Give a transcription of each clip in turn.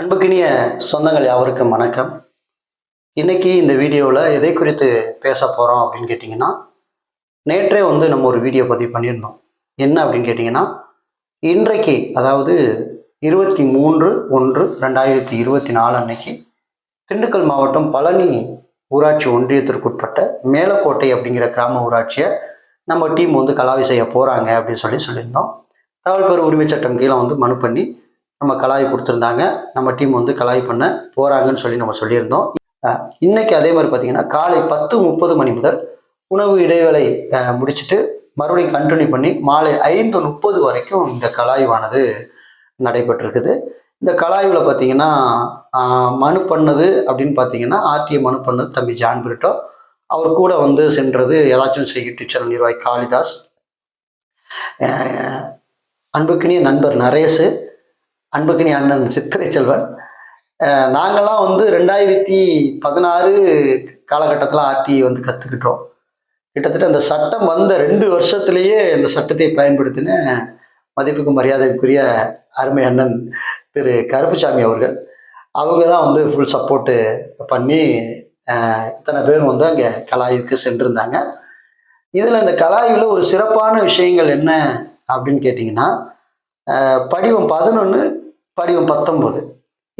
அன்புக்கினிய சொந்தங்கள் யாவருக்கும் வணக்கம். இன்னைக்கு இந்த வீடியோவில் எதை குறித்து பேச போகிறோம் அப்படின்னு கேட்டிங்கன்னா நேற்றே வந்து நம்ம ஒரு வீடியோ பதிவு பண்ணியிருந்தோம். என்ன அப்படின்னு கேட்டிங்கன்னா இன்றைக்கு அதாவது இருபத்தி மூன்று ஒன்று ரெண்டாயிரத்தி இருபத்தி நாலு அன்னைக்கு திண்டுக்கல் மாவட்டம் பழனி ஊராட்சி ஒன்றியத்திற்குட்பட்ட மேலக்கோட்டை அப்படிங்கிற கிராம ஊராட்சியை நம்ம டீம் வந்து கலாவி செய்ய போகிறாங்க அப்படின்னு சொல்லி சொல்லியிருந்தோம். தகவல் பெற உரிமை சட்டம் கீழே வந்து மனு பண்ணி நம்ம கலாய் கொடுத்துருந்தாங்க. நம்ம டீம் வந்து கலாய் பண்ண போகிறாங்கன்னு சொல்லி நம்ம சொல்லியிருந்தோம். இன்னைக்கு அதே மாதிரி பார்த்தீங்கன்னா காலை பத்து முப்பது மணி முதல் உணவு இடைவேளை முடிச்சுட்டு முடிச்சிட்டு மறுபடியும் கண்டினியூ பண்ணி மாலை ஐந்து முப்பது வரைக்கும் இந்த கலாய்வானது நடைபெற்றிருக்குது. இந்த கலாய்வில் பார்த்தீங்கன்னா மனு பண்ணது அப்படின்னு பார்த்தீங்கன்னா ஆர்டிஐ மனு பண்ணது தம்பி ஜான் பிரிட்டோ. அவர் கூட வந்து சென்றது ஏதாச்சும் செய்ய டீச்சர் நிர்வாகி காளிதாஸ். அஹ், அன்புக்கினிய நண்பர் நரேஷு அன்புக்கினி அண்ணன் சித்திரை செல்வன். நாங்கள்லாம் வந்து ரெண்டாயிரத்தி பதினாறு காலகட்டத்தில் ஆர்டி வந்து கற்றுக்கிட்டோம் கிட்டத்தட்ட அந்த சட்டம் வந்த ரெண்டு வருஷத்துலேயே இந்த சட்டத்தை பயன்படுத்தின மதிப்புக்கு மரியாதைக்குரிய அருமை அண்ணன் திரு கருப்புசாமி அவர்கள். அவங்க தான் வந்து ஃபுல் சப்போர்ட்டு பண்ணி இத்தனை பேர் வந்து அங்கே கலாய்வுக்கு சென்றிருந்தாங்க. இதில் இந்த கலாய்வில் ஒரு சிறப்பான விஷயங்கள் என்ன அப்படின்னு கேட்டிங்கன்னா படிவம் பதினொன்று படிவம் பத்தொம்போது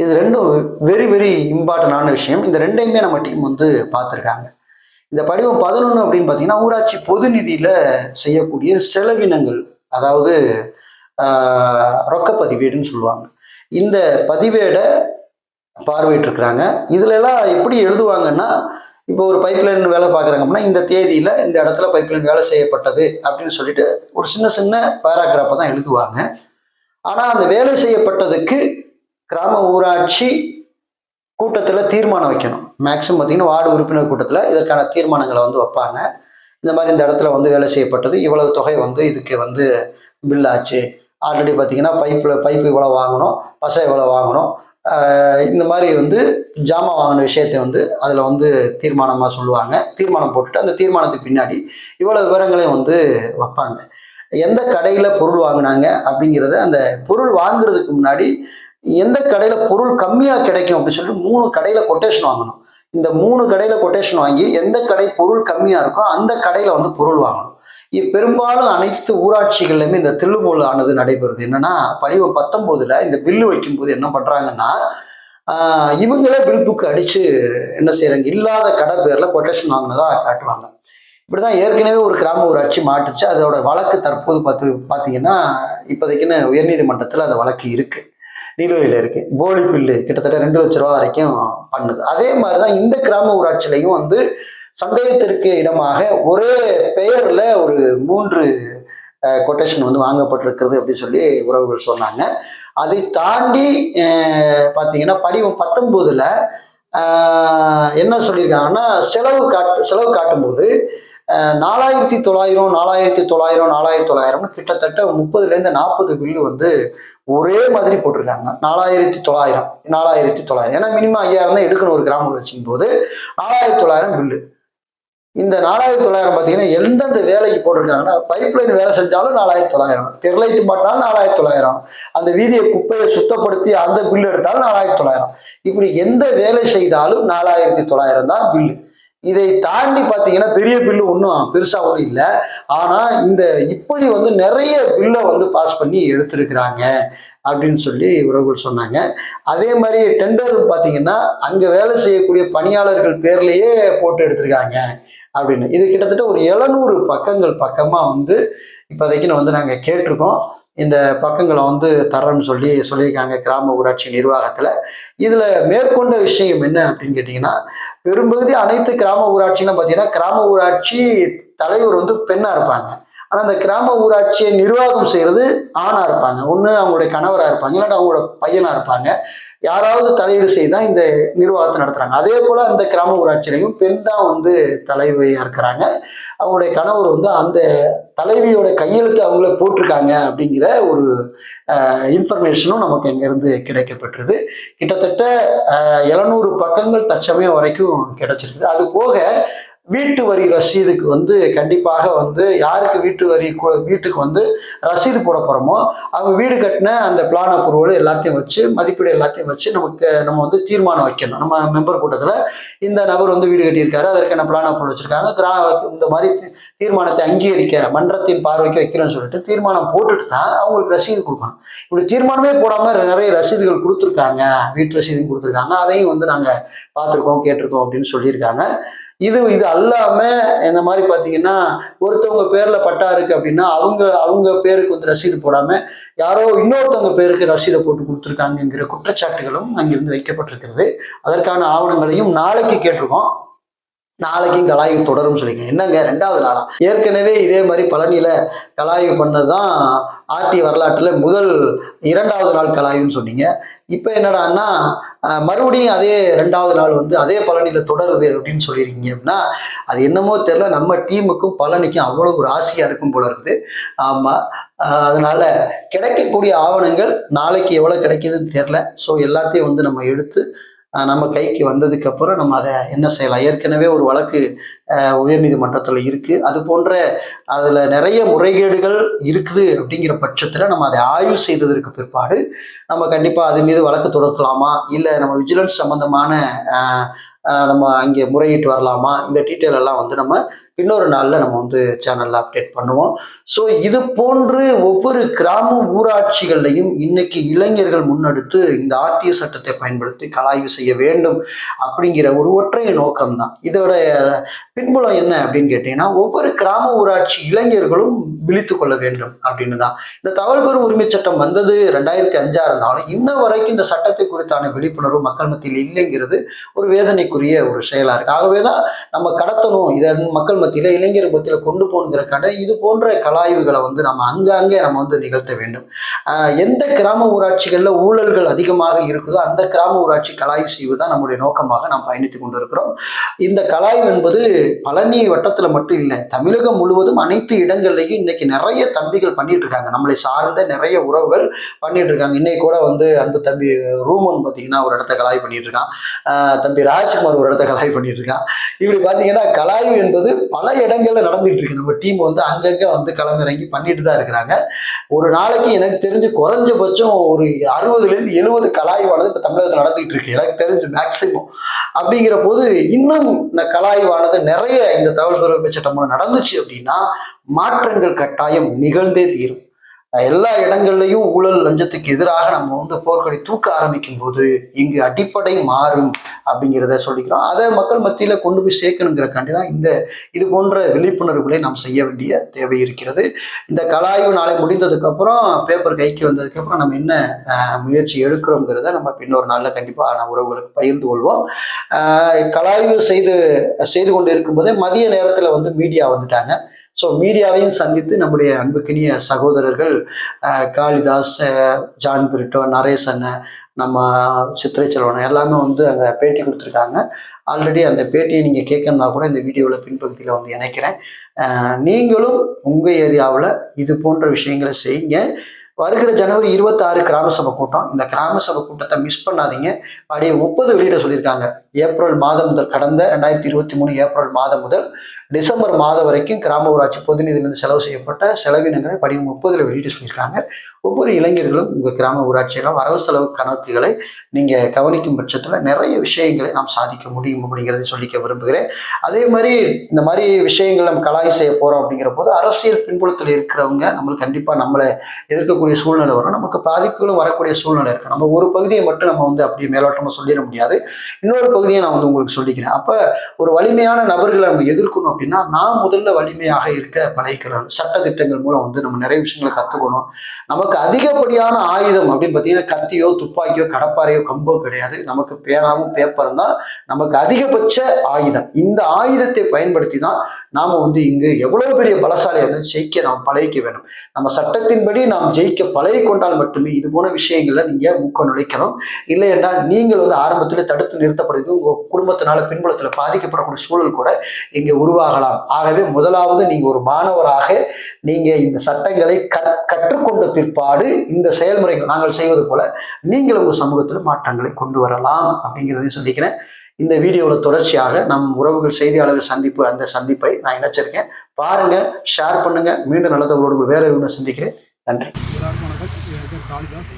இது ரெண்டும் வெரி வெரி இம்பார்ட்டண்டான விஷயம். இந்த ரெண்டையுமே நம்ம டீம் வந்து பார்த்துருக்காங்க. இந்த படிவம் பதினொன்று அப்படின்னு பார்த்தீங்கன்னா ஊராட்சி பொது நிதியில் செய்யக்கூடிய செலவினங்கள் அதாவது ரொக்க பதிவேடுன்னு சொல்லுவாங்க. இந்த பதிவேடை பார்வையிட்டிருக்கிறாங்க. இதுல எல்லாம் எப்படி எழுதுவாங்கன்னா இப்போ ஒரு பைப்லைன் வேலை பார்க்குறாங்க அப்படின்னா இந்த தேதியில் இந்த இடத்துல பைப்லைன் வேலை செய்யப்பட்டது அப்படின்னு சொல்லிட்டு ஒரு சின்ன சின்ன பேராகிராஃபை தான் எழுதுவாங்க. ஆனால் அந்த வேலை செய்யப்பட்டதுக்கு கிராம ஊராட்சி கூட்டத்தில் தீர்மானம் வைக்கணும். மேக்ஸிமம் பார்த்தீங்கன்னா வார்டு உறுப்பினர் கூட்டத்தில் இதற்கான தீர்மானங்களை வந்து வைப்பாங்க. இந்த மாதிரி இந்த இடத்துல வந்து வேலை செய்யப்பட்டது. இவ்வளவு தொகை வந்து இதுக்கு வந்து பில் ஆச்சு. ஆல்ரெடி பார்த்தீங்கன்னா பைப்பில் பைப்பு இவ்வளோ வாங்கணும். பசை இவ்வளோ வாங்கணும். இந்த மாதிரி வந்து ஜாமான் வாங்கின விஷயத்தை வந்து அதில் வந்து தீர்மானமாக சொல்லுவாங்க. தீர்மானம் போட்டுட்டு அந்த தீர்மானத்துக்கு பின்னாடி இவ்வளோ விவரங்களையும் வந்து வைப்பாங்க. எந்த கடையில் பொருள் வாங்கினாங்க அப்படிங்கிறத அந்த பொருள் வாங்குறதுக்கு முன்னாடி எந்த கடையில் பொருள் கம்மியாக கிடைக்கும் அப்படின்னு சொல்லிட்டு மூணு கடையில் கொட்டேஷன் வாங்கணும். இந்த மூணு கடையில் கொட்டேஷன் வாங்கி எந்த கடை பொருள் கம்மியாக இருக்கோ அந்த கடையில் வந்து பொருள் வாங்கணும். இ- பெரும்பாலும் அனைத்து ஊராட்சிகள்லையுமே இந்த தில்லுமுல் ஆனது நடைபெறுது. என்னன்னா படிவம் பத்தொம்போதுல இந்த பில்லு வைக்கும்போது என்ன பண்ணுறாங்கன்னா இவங்களே பில் புக்கு அடிச்சு என்ன செய்கிறாங்க இல்லாத கடை பேர்ல கொட்டேஷன் வாங்கினதா காட்டுவாங்க. இப்படிதான் ஏற்கனவே ஒரு கிராம ஊராட்சி மாட்டுச்சு. அதோட வழக்கு தற்போது பார்த்து பார்த்தீங்கன்னா இப்போதைக்குன்னு உயர்நீதிமன்றத்தில் அந்த வழக்கு இருக்கு. நிலுவையில் இருக்கு. போலி பில்லு கிட்டத்தட்ட ரெண்டு லட்ச ரூபா வரைக்கும் பண்ணுது. அதே மாதிரி தான் இந்த கிராம ஊராட்சியிலையும் வந்து சந்தேகத்திற்கு இடமாக ஒரே பெயர்ல ஒரு மூன்று கொட்டேஷன் வந்து வாங்கப்பட்டிருக்கிறது அப்படின்னு சொல்லி உறவுகள் சொன்னாங்க. அதை தாண்டி பார்த்தீங்கன்னா படிவம் பத்தொம்போதுல என்ன சொல்லியிருக்காங்கன்னா செலவு காட்டு செலவு காட்டும்போது நாலாயிரத்தி தொள்ளாயிரம் நாலாயிரத்தி தொள்ளாயிரம் நாலாயிரத்தி தொள்ளாயிரம்னு கிட்டத்தட்ட முப்பதுலேருந்து நாற்பது பில்லு வந்து ஒரே மாதிரி போட்டிருக்காங்க. நாலாயிரத்தி தொள்ளாயிரம் நாலாயிரத்தி தொள்ளாயிரம். ஏன்னா மினிமம் ஐயாயிரம் தான் எடுக்கணும் ஒரு கிராமம் வச்சுக்கும் போது நாலாயிரத்தி தொள்ளாயிரம் பில்லு இந்த நாலாயிரத்தி தொள்ளாயிரம் பார்த்தீங்கன்னா எந்தெந்த வேலைக்கு போட்டிருக்காங்கன்னா பைப்லைன் வேலை செஞ்சாலும் நாலாயிரத்தி தொள்ளாயிரம். தெருலைட்டு மாட்டினாலும் நாலாயிரத்தி தொள்ளாயிரம். அந்த வீதியை குப்பையை சுத்தப்படுத்தி அந்த பில்லு எடுத்தாலும் நாலாயிரத்தி தொள்ளாயிரம். இப்படி எந்த வேலை செய்தாலும் நாலாயிரத்தி தொள்ளாயிரம் தான் பில்லு இதை தாண்டி பார்த்தீங்கன்னா பெரிய பில்லு ஒன்றும் பெருசாக ஒன்றும் இல்லை. ஆனால் இந்த இப்படி வந்து நிறைய பில்லை வந்து பாஸ் பண்ணி எடுத்திருக்கிறாங்க அப்படின்னு சொல்லி உறவுகள் சொன்னாங்க. அதே மாதிரி டெண்டர் பார்த்தீங்கன்னா அங்கே வேலை செய்யக்கூடிய பணியாளர்கள் பேர்லேயே போட்டு எடுத்திருக்காங்க அப்படின்னு. இது கிட்டத்தட்ட ஒரு எழுநூறு பக்கங்கள் பக்கமாக வந்து இப்போதைக்கு வந்து நாங்கள் கேட்டிருக்கோம். இந்த பக்கங்களை வந்து தரேன்னு சொல்லி சொல்லியிருக்காங்க கிராம ஊராட்சி நிர்வாகத்தில். இதில் மேற்கொண்ட விஷயம் என்ன அப்படின்னு கேட்டிங்கன்னா பெரும்பகுதி அனைத்து கிராம ஊராட்சிகளும் பார்த்தீங்கன்னா கிராம ஊராட்சி தலைவர் வந்து பெண்ணாக இருப்பாங்க. ஆனால் அந்த கிராம ஊராட்சியை நிர்வாகம் செய்கிறது ஆணாக இருப்பாங்க. ஒன்று அவங்களுடைய கணவராக இருப்பாங்க. இல்லாட்டி அவங்களோட பையனாக இருப்பாங்க. யாராவது தலையீடு செய்தால் இந்த நிர்வாகத்தை நடத்துகிறாங்க அதே போல் அந்த கிராம ஊராட்சியிலையும் பெண் தான் வந்து தலைவியாக இருக்கிறாங்க. அவங்களுடைய கணவர் வந்து அந்த தலைவியோட கையெழுத்து அவங்கள போட்டிருக்காங்க அப்படிங்கிற ஒரு இன்ஃபர்மேஷனும் நமக்கு இங்கேருந்து கிடைக்கப்பெற்றது. கிட்டத்தட்ட எழுநூறு பக்கங்கள் தற்சமயம் வரைக்கும் கிடைச்சிருக்குது. அது போக வீட்டு வரி ரசீதுக்கு வந்து கண்டிப்பாக வந்து யாருக்கு வீட்டு வரி வீட்டுக்கு வந்து ரசீது போட போகிறோமோ அவங்க வீடு கட்டின அந்த பிளான் அப்ரூவல் எல்லாத்தையும் வச்சு மதிப்பீடு எல்லாத்தையும் வச்சு நமக்கு நம்ம வந்து தீர்மானம் வைக்கணும். நம்ம மெம்பர் கூட்டத்தில் இந்த நபர் வந்து வீடு கட்டியிருக்காரு அதற்கான பிளான் அப்ரூவல் வச்சுருக்காங்க கிரா இந்த மாதிரி தீர்மானத்தை அங்கீகரிக்க மன்றத்தின் பார்வைக்கு வைக்கிறோம்னு சொல்லிட்டு தீர்மானம் போட்டுட்டு தான் அவங்களுக்கு ரசீது கொடுக்கணும். இப்படி தீர்மானமே போடாமல் நிறைய ரசீதுகள் கொடுத்துருக்காங்க வீட்டு ரசீதும் கொடுத்துருக்காங்க அதையும் வந்து நாங்கள் பார்த்துருக்கோம் கேட்டிருக்கோம் அப்படின்னு சொல்லியிருக்காங்க. இது இது அல்லாம இந்த மாதிரி பாத்தீங்கன்னா ஒருத்தவங்க பேர்ல பட்டா இருக்கு அப்படின்னா அவங்க அவங்க பேருக்கு வந்து ரசீது போடாம யாரோ இன்னொருத்தவங்க பேருக்கு ரசீதை போட்டு கொடுத்துருக்காங்கங்கிற குற்றச்சாட்டுகளும் அங்கிருந்து வைக்கப்பட்டிருக்கிறது. அதற்கான ஆவணங்களையும் நாளைக்கு கேட்டிருக்கோம். நாளைக்கும் கலாய்வு தொடரும் சொல்லிங்க. என்னங்க? ரெண்டாவது நாளா? ஏற்கனவே இதே மாதிரி பழனியில கலாய்வு பண்ணதுதான் ஆர்டி வரலாற்றுல முதல் இரண்டாவது நாள் கலாய்வுன்னு சொன்னீங்க. இப்போ என்னடான்னா மறுபடியும் அதே ரெண்டாவது நாள் வந்து அதே பழனியில் தொடருது அப்படின்னு சொல்லியிருக்கீங்க அப்படின்னா அது என்னமோ தெரில நம்ம டீமுக்கும் பழனிக்கும் அவ்வளோ ஒரு ஆசையாக இருக்கும் போல இருக்குது. ஆமாம் அதனால கிடைக்கக்கூடிய ஆவணங்கள் நாளைக்கு எவ்வளோ கிடைக்குதுன்னு தெரில ஸோ எல்லாத்தையும் வந்து நம்ம எடுத்து நம்ம கைக்கு வந்ததுக்கு அப்புறம் நம்ம அதை என்ன செய்யலாம்? ஏற்கனவே ஒரு வழக்கு உயர்நீதிமன்றத்தில் இருக்குது அது போன்ற அதில் நிறைய முறைகேடுகள் இருக்குது அப்படிங்கிற பட்சத்தில் நம்ம அதை ஆய்வு செய்ததற்கு பிற்பாடு நம்ம கண்டிப்பாக அது மீது வழக்கு தொடர்க்கலாமா இல்லை நம்ம விஜிலன்ஸ் சம்பந்தமான நம்ம அங்கே முறையிட்டு வரலாமா? இந்த டீட்டெயில் எல்லாம் வந்து நம்ம இன்னொரு நாளில் நம்ம வந்து சேனலில் அப்டேட் பண்ணுவோம். ஸோ இது போன்று ஒவ்வொரு கிராம ஊராட்சிகள்லையும் இன்னைக்கு இளைஞர்கள் முன்னெடுத்து இந்த ஆர்டிஓ சட்டத்தை பயன்படுத்தி கலாய்வு செய்ய வேண்டும் அப்படிங்கிற ஒரு ஒற்றை நோக்கம்தான். இதோட பின்புலம் என்ன அப்படின்னு கேட்டீங்கன்னா ஒவ்வொரு கிராம ஊராட்சி இளைஞர்களும் விழித்து கொள்ள வேண்டும் அப்படின்னு தான் இந்த தகவல் பெறும் உரிமை சட்டம் வந்தது ரெண்டாயிரத்தி அஞ்சா இருந்தாலும் இன்ன வரைக்கும் இந்த சட்டத்தை குறித்தான விழிப்புணர்வு மக்கள் மத்தியில் இல்லைங்கிறது ஒரு வேதனைக்குரிய ஒரு செயலாக இருக்கு. ஆகவே தான் நம்ம கடத்தணும் இதை மக்கள் மத்தியில இளைஞர் மத்தியில கொண்டு போகணுங்கிறக்கான இது போன்ற கலாய்வுகளை வந்து நம்ம அங்கங்கே நம்ம வந்து நிகழ்த்த வேண்டும். எந்த கிராம ஊராட்சிகளில் ஊழல்கள் அதிகமாக இருக்குதோ அந்த கிராம ஊராட்சி கலாய்வு செய்வதுதான் நம்முடைய நோக்கமாக நாம் பயணித்துக் கொண்டிருக்கிறோம். இந்த கலாய்வு என்பது பழனி வட்டத்துல மட்டும் இல்லை தமிழகம் முழுவதும் அனைத்து இடங்கள்லையும் இன்னைக்கு நிறைய தம்பிகள் பண்ணிட்டு இருக்காங்க. நம்மளை சார்ந்த நிறைய உறவுகள் பண்ணிட்டு இருக்காங்க. இன்னைக்கு கூட வந்து அன்பு தம்பி ரூமன் பார்த்தீங்கன்னா ஒரு இடத்த கலாய் பண்ணிட்டு இருக்கான். தம்பி ராஜ்குமார் ஒரு இடத்த கலாய் பண்ணிட்டு இருக்கான். இப்படி பார்த்தீங்கன்னா கலாய்வு என்பது பல இடங்கள்ல நடந்துட்டு இருக்கு. நம்ம டீம் வந்து அங்கங்க வந்து களமிறங்கி பண்ணிட்டு தான் இருக்கிறாங்க. ஒரு நாளைக்கு எனக்கு தெரிஞ்சு குறைஞ்சபட்சம் ஒரு அறுபதுலேருந்து எழுபது கலாய்வானது இப்போ தமிழகத்தில் நடந்துகிட்டு இருக்கு. எனக்கு தெரிஞ்சு மேக்சிமம் அப்படிங்கிற போது இன்னும் இந்த கலாய்வானது நிறைய இந்த தகவல் பெருமை சட்டம் நடந்துச்சு அப்படின்னா மாற்றங்கள் கட்டாயம் நிகழ்ந்தே தீரும். எல்லா இடங்கள்லையும் ஊழல் லஞ்சத்துக்கு எதிராக நம்ம வந்து போர்க்கடி தூக்க ஆரம்பிக்கும் போது இங்கு அடிப்படை மாறும் அப்படிங்கிறத சொல்லிக்கிறோம். அதை மக்கள் மத்தியில கொண்டு போய் சேர்க்கணுங்கிறக்காண்டி தான் இந்த இது போன்ற விழிப்புணர்வுகளை நாம் செய்ய வேண்டிய தேவை இருக்கிறது. இந்த கலாய்வு நாளை முடிந்ததுக்கு அப்புறம் பேப்பர் கைக்கு வந்ததுக்கு அப்புறம் நம்ம என்ன முயற்சி எடுக்கிறோங்கிறத நம்ம பின்னொரு நாளில் கண்டிப்பாக நான் உறவுகளுக்கு பகிர்ந்து கொள்வோம். கலாய்வு செய்து செய்து கொண்டு இருக்கும்போதே மதிய நேரத்தில் வந்து மீடியா வந்துட்டாங்க. ஸோ மீடியாவையும் சந்தித்து நம்முடைய அன்புக்கினிய சகோதரர்கள் காளிதாஸ் ஜான் பிரிட்டோ நரேஷ் அண்ணன் நம்ம சித்திரை செல்வன் எல்லாமே வந்து அங்கே பேட்டி கொடுத்துருக்காங்க. ஆல்ரெடி அந்த பேட்டியை நீங்கள் கேட்கணும்னா கூட இந்த வீடியோவில் பின்பகுதியில் வந்து இணைக்கிறேன். நீங்களும் உங்கள் ஏரியாவில் இது போன்ற விஷயங்களை செய்யுங்க. வருகிற ஜனவரி இருபத்தாறு கிராம சபை கூட்டம். இந்த கிராம சபை கூட்டத்தை மிஸ் பண்ணாதீங்க. அப்படியே முப்பது வெளியிட சொல்லியிருக்காங்க. ஏப்ரல் மாதம் முதல் கடந்த ரெண்டாயிரத்தி இருபத்தி மூணு ஏப்ரல் மாதம் முதல் டிசம்பர் மாதம் வரைக்கும் கிராம ஊராட்சி பொதுநிதியிலிருந்து செலவு செய்யப்பட்ட செலவினங்களை படி முப்பதுல வெளியிட சொல்லியிருக்காங்க. ஒவ்வொரு இளைஞர்களும் உங்கள் கிராம ஊராட்சியில வரவு செலவு கணக்குகளை நீங்கள் கவனிக்கும் பட்சத்தில் நிறைய விஷயங்களை நாம் சாதிக்க முடியும் அப்படிங்கிறத சொல்லிக்க விரும்புகிறேன். அதே மாதிரி இந்த மாதிரி விஷயங்கள் நம்ம கலாய் செய்ய போகிறோம் அப்படிங்கிற போது அரசியல் பின்புலத்தில் இருக்கிறவங்க நம்மளுக்கு கண்டிப்பாக நம்மளை எதிர்க்கக்கூடிய சூழ்நிலை வரும். நமக்கு பாதிப்புகளும் வரக்கூடிய சூழ்நிலை இருக்கு. நம்ம ஒரு பகுதியை மட்டும் நம்ம வந்து அப்படியே மேலோட்டமாக சொல்லிட முடியாது. இன்னொரு பகுதியை நான் வந்து உங்களுக்கு சொல்லிக்கிறேன். அப்போ ஒரு வலிமையான நபர்களை நம்ம எதிர்க்கணும் அப்படின்னா நான் முதல்ல வலிமையாக இருக்க பழகிக்கிறோம் சட்ட திட்டங்கள் மூலம் வந்து நம்ம நிறைய விஷயங்களை கற்றுக்கணும் நமக்கு அதிகப்படியான ஆயுதம் அப்படின்னு பார்த்தீங்கன்னா கத்தியோ துப்பாக்கியோ கடப்பாரையோ கம்போ கிடையாது. நமக்கு பேனாவும் பேப்பரும் தான் நமக்கு அதிகபட்ச ஆயுதம். இந்த ஆயுதத்தை பயன்படுத்தி தான் நாம வந்து இங்கு எவ்வளவு பெரிய பலசாலியாக இருந்தாலும் ஜெயிக்க நாம் பழகிக்க வேண்டும். நம்ம சட்டத்தின்படி நாம் ஜெயிக்க பழகி கொண்டால் மட்டுமே இது போன விஷயங்கள்ல நீங்க மூக்க நுழைக்கணும் இல்லை என்றால் நீங்கள் வந்து ஆரம்பத்தில் தடுத்து நிறுத்தப்படுது உங்க குடும்பத்தினால பின்புலத்தில் பாதிக்கப்படக்கூடிய சூழல் கூட இங்கே உருவாகலாம். ஆகவே முதலாவது நீங்க ஒரு மாணவராக நீங்க இந்த சட்டங்களை கற்- கற்றுக்கொண்ட பிற்பாடு இந்த செயல்முறைகள் நாங்கள் செய்வது போல நீங்கள் உங்க சமூகத்தில் மாற்றங்களை கொண்டு வரலாம் அப்படிங்கிறதையும் சொல்லிக்கிறேன். இந்த வீடியோவில் தொடர்ச்சியாக நம் உறவுகள் செய்தியாளர்கள் சந்திப்பு அந்த சந்திப்பை நான் இணைச்சிருக்கேன். பாருங்க ஷேர் பண்ணுங்க. மீண்டும் நல்ல தகவலோடு வேற ஒன்று சந்திக்கிறேன். நன்றி. காளிதாஸ்.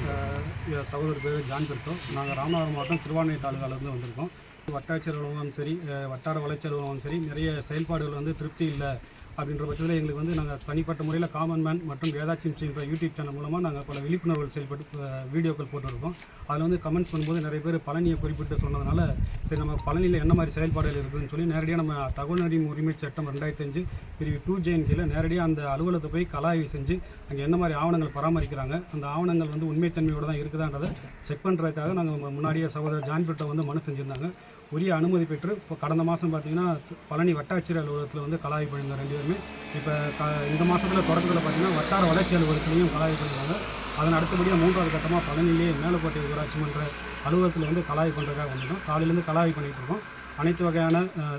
சகோதரர் பேர் ஜான் பெர்டோ நாங்கள் ராமநாதபுரம் மாவட்டம் திருவானை தாலுகாலேருந்து வந்திருக்கோம். வட்டாட்சியர் அலுவலகம் சரி வட்டார வளர்ச்சி அலுவலகம் சரி நிறைய செயல்பாடுகள் வந்து திருப்தி இல்லை. அப்படின்ற பட்சத்தில் எங்களுக்கு வந்து நாங்கள் தனிப்பட்ட முறையில் காமன் மேன் மற்றும் வேதாட்சியம் என்ற யூடியூப் சேனல் மூலமாக நாங்கள் பல விழிப்புணர்வுகள் செயல்பட்டு வீடியோக்கள் போட்டிருக்கோம். அதில் வந்து கமெண்ட்ஸ் பண்ணும்போது நிறைய பேர் பழனியை குறிப்பிட்டு சொன்னதுனால சரி நம்ம பழனியில் என்ன மாதிரி செயல்பாடுகள் இருக்குதுன்னு சொல்லி நேரடியாக நம்ம தகவல் அறியும் உரிமை சட்டம் ரெண்டாயிரத்தி அஞ்சு பிரிவு டூ ஜெயின் கீழே நேரடியாக அந்த அலுவலகத்தை போய் கலாய்வு செஞ்சு அங்கே என்ன மாதிரி ஆவணங்கள் பராமரிக்கிறாங்க அந்த ஆவணங்கள் வந்து உண்மைத்தன்மையோடு தான் இருக்குதான்றதை செக் பண்ணுறதுக்காக நாங்கள் முன்னாடியே சகோதரர் ஜான்பிட்ட வந்து மனு செஞ்சுருந்தாங்க. உரிய அனுமதி பெற்று இப்போ கடந்த மாதம் பார்த்தீங்கன்னா பழனி வட்டாட்சியர் அலுவலகத்தில் வந்து கலாய்வு பண்ணியிருந்தோம் ரெண்டு பேருமே. இப்போ க இந்த மாதத்தில் தொடக்கத்தில் பார்த்தீங்கன்னா வட்டார வளர்ச்சி அலுவலகத்துலேயும் கலாய்வு பண்ணியிருந்தாங்க. அதன் அடுத்தபடியாக மூன்றாவது கட்டமாக பழனிலேயே மேலக்கோட்டை ஊராட்சி மன்ற அலுவலகத்தில் வந்து கலாய்வு பண்ணுறதுக்காக வந்திருக்கோம் காலையிலேருந்து கலாய்வு பண்ணிகிட்டு இருக்கோம். அனைத்து வகையான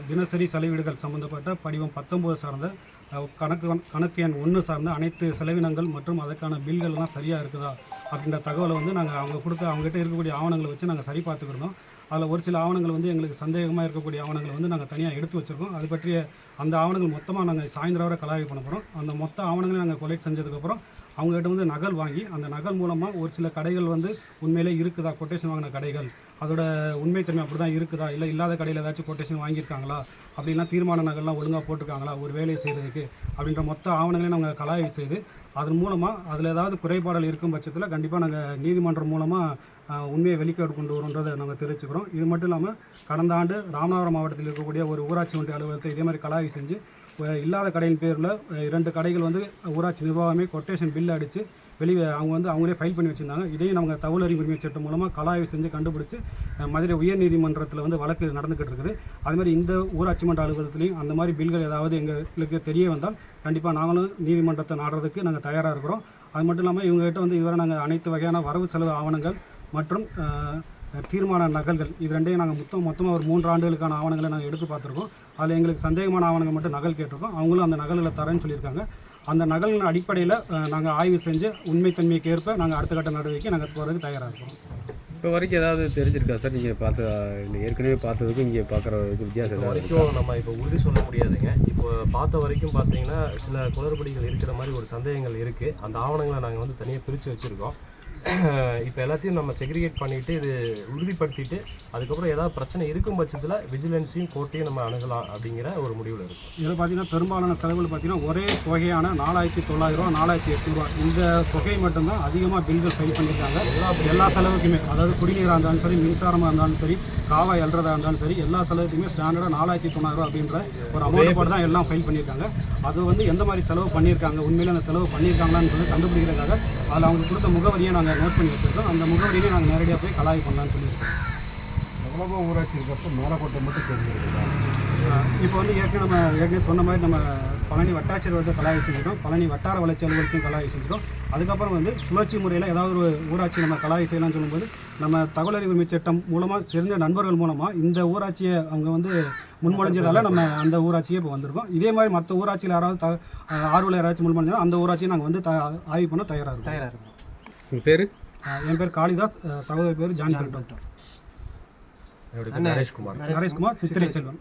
தினசரி செலவீடுகள் சம்பந்தப்பட்ட படிவம் பத்தொம்போது சார்ந்த கணக்கு கணக்கு எண் ஒன்று சார்ந்த அனைத்து செலவினங்கள் மற்றும் அதற்கான பில்கள்லாம் சரியாக இருக்குதா அப்படின்ற தகவலை வந்து நாங்கள் அவங்க கொடுத்த அவங்ககிட்ட இருக்கக்கூடிய ஆவணங்களை வச்சு நாங்கள் சரி பார்த்துக்கிருந்தோம் அதில் ஒரு சில ஆவணங்கள் வந்து எங்களுக்கு சந்தேகமாக இருக்கக்கூடிய ஆவணங்களை வந்து நாங்கள் தனியாக எடுத்து வச்சுருக்கோம். அது பற்றிய அந்த ஆவணங்கள் மொத்தமாக நாங்கள் சாயந்தரம் வரை கலாய்வு பண்ண போகிறோம் அந்த மொத்த ஆவணங்களையும் நாங்கள் கொலெக்ட் செஞ்சதுக்கப்புறம் அவங்ககிட்ட வந்து நகல் வாங்கி அந்த நகல் மூலமாக ஒரு சில கடைகள் வந்து உண்மையிலே இருக்குதா? கொட்டேஷன் வாங்கின கடைகள். அதோட உண்மைத்தன்மை அப்படி தான் இருக்குதா? இல்லை இல்லாத கடையில் ஏதாச்சும் கொட்டேஷன் வாங்கியிருக்காங்களா? அப்படின்னா தீர்மான நகல்லாம் ஒழுங்காக போட்டிருக்காங்களா? ஒரு வேலையை செய்கிறதுக்கு அப்படின்ற மொத்த ஆவணங்களையும் நாங்கள் கலாய்வு செய்து அதன் மூலமாக அதில் ஏதாவது குறைபாடல் இருக்கும் பட்சத்தில் கண்டிப்பாக நாங்கள் நீதிமன்றம் மூலமாக உண்மையை வெளிக்காடு கொண்டு வரும்ன்றதை நாங்கள் தெரிவிச்சுக்கிறோம். இது மட்டும் இல்லாமல் கடந்த ஆண்டு ராமநாதபுரம் மாவட்டத்தில் இருக்கக்கூடிய ஒரு ஊராட்சி ஒன்றிய அலுவலகத்தை இதே மாதிரி கலாய்வு செஞ்சு இல்லாத கடையின் பேரில் இரண்டு கடைகள் வந்து ஊராட்சி நிர்வாகமே கொட்டேஷன் பில் அடித்து வெளியே அவங்க வந்து அவங்களே ஃபைல் பண்ணி வச்சுருந்தாங்க. இதையும் நம்ம தகவல் உரிமை சட்டம் மூலமாக கலாய்வு செஞ்சு கண்டுபிடிச்சி மதுரை உயர்நீதிமன்றத்தில் வந்து வழக்கு நடந்துக்கிட்டு இருக்குது. அதுமாதிரி இந்த ஊராட்சி மன்ற அலுவலகத்துலையும் அந்த மாதிரி பில்கள் ஏதாவது எங்களுக்கு தெரிய வந்தால் கண்டிப்பாக நாங்களும் நீதிமன்றத்தை நாடுறதுக்கு நாங்கள் தயாராக இருக்கிறோம். அது மட்டும் இல்லாமல் இவங்ககிட்ட வந்து இதுவரை நாங்கள் அனைத்து வகையான வரவு செலவு ஆவணங்கள் மற்றும் தீர்மான நகல்கள். இது ரெண்டையும் நாங்கள் மொத்தம் மொத்தமாக ஒரு மூன்று ஆண்டுகளுக்கான ஆவணங்களை நாங்கள் எடுத்து பார்த்துருக்கோம். அதில் எங்களுக்கு சந்தேகமான ஆவணங்கள் மட்டும் நகல் கேட்டிருக்கோம். அவங்களும் அந்த நகல்களை தரேன்னு சொல்லியிருக்காங்க. அந்த நகலின் அடிப்படையில் நாங்கள் ஆய்வு செஞ்சு உண்மைத்தன்மைக்கு ஏற்ப நாங்கள் அடுத்த கட்ட நடவடிக்கை நாங்கள் போகிறதுக்கு தயாராக இருக்கிறோம் இப்போ வரைக்கும் ஏதாவது தெரிஞ்சிருக்கா சார்? நீங்கள் பார்த்த ஏற்கனவே பார்த்ததுக்கும் இங்கே வித்தியாசம் இப்போ ஏதாவது இருக்கா? வரைக்கும் நம்ம இப்போ உறுதி சொல்ல முடியாதுங்க. இப்போ பார்த்த வரைக்கும் பார்த்தீங்கன்னா சில குளறுபடிகள் இருக்கிற மாதிரி ஒரு சந்தேகங்கள் இருக்குது அந்த ஆவணங்களை நாங்கள் வந்து தனியாக பிரித்து வச்சுருக்கோம். இப்போ எல்லாத்தையும் நம்ம செக்ரிகேட் பண்ணிட்டு இது உறுதிப்படுத்திட்டு அதுக்கப்புறம் ஏதாவது பிரச்சனை இருக்கும் பட்சத்தில் விஜிலன்ஸையும் கோர்ட்டையும் நம்ம அணுகலாம் அப்படிங்கிற ஒரு முடிவில் இருக்கும். இதில் பார்த்தீங்கன்னா பெரும்பாலான செலவுகள் பார்த்தீங்கன்னா ஒரே தொகையான நாலாயிரத்தி தொள்ளாயிரம் ரூபா நாலாயிரத்தி எட்நூறுவா இந்த தொகை மட்டும்தான் அதிகமாக பில்கள் சரி பண்ணியிருக்காங்க. எல்லா செலவுக்குமே அதாவது குடிநீராக இருந்தாலும் சரி மின்சாரமாக இருந்தாலும் சரி காவாய் அல்றதா இருந்தாலும் சரி எல்லா செலவுக்குமே ஸ்டாண்டர்டாக நாலாயிரத்தி தொண்ணூறுவா அப்படின்ற ஒரு அமௌண்ட் போட்டு தான் எல்லாம் ஃபைல் பண்ணியிருக்காங்க. அது வந்து எந்த மாதிரி செலவு பண்ணியிருக்காங்க உண்மையில அந்த செலவு பண்ணியிருக்காங்களான்னு சொல்லி கண்டுபிடிக்கிறதுக்காக அதில் அவங்க கொடுத்த முகவரியை நாங்கள் நோட் பண்ணி வச்சிருக்கோம். அந்த முகவரியிலே நாங்கள் நேரடியாக போய் கலாய் பண்ணலாம்னு சொல்லியிருக்கோம். எவ்வளவோ ஊராட்சி இருக்கப்போ மேலக்கோட்டை மட்டும் தெரிஞ்சிருக்குதா? ஆஹ் இப்போ வந்து ஏற்கனவே நம்ம ஏற்கனவே சொன்ன மாதிரி நம்ம பழனி வட்டாட்சியர் வந்து கலாய்வு செஞ்சுட்டோம். பழனி வட்டார வளர்ச்சி அலுவலகத்தையும் கலாய்வு செஞ்சுட்டோம். அதுக்கப்புறம் வந்து சுழற்சி முறையில் ஏதாவது ஒரு ஊராட்சி நம்ம கலாய்வு செய்யலாம்னு சொல்லும்போது நம்ம தகவல் அறிவு உரிமை சட்டம் மூலமாக சேர்ந்த நண்பர்கள் மூலமாக இந்த ஊராட்சியை அவங்க வந்து முன்மொழிஞ்சதால நம்ம அந்த ஊராட்சியே இப்போ வந்திருக்கோம். இதே மாதிரி மற்ற ஊராட்சியில் யாராவது த ஆர்வலர் யாராச்சும் முன்மொழிஞ்சாலும் அந்த ஊராட்சியை நாங்கள் வந்து த ஆய்வு பண்ண தயாராக இருக்கோம். தயாராக இருக்கும். உங்கள் பேர்? என் பேர் காளிதாஸ். சகோதரி பேர் ஜான் பேர் நரேஷ்குமார். நரேஷ்குமார். சித்திரை செல்வன்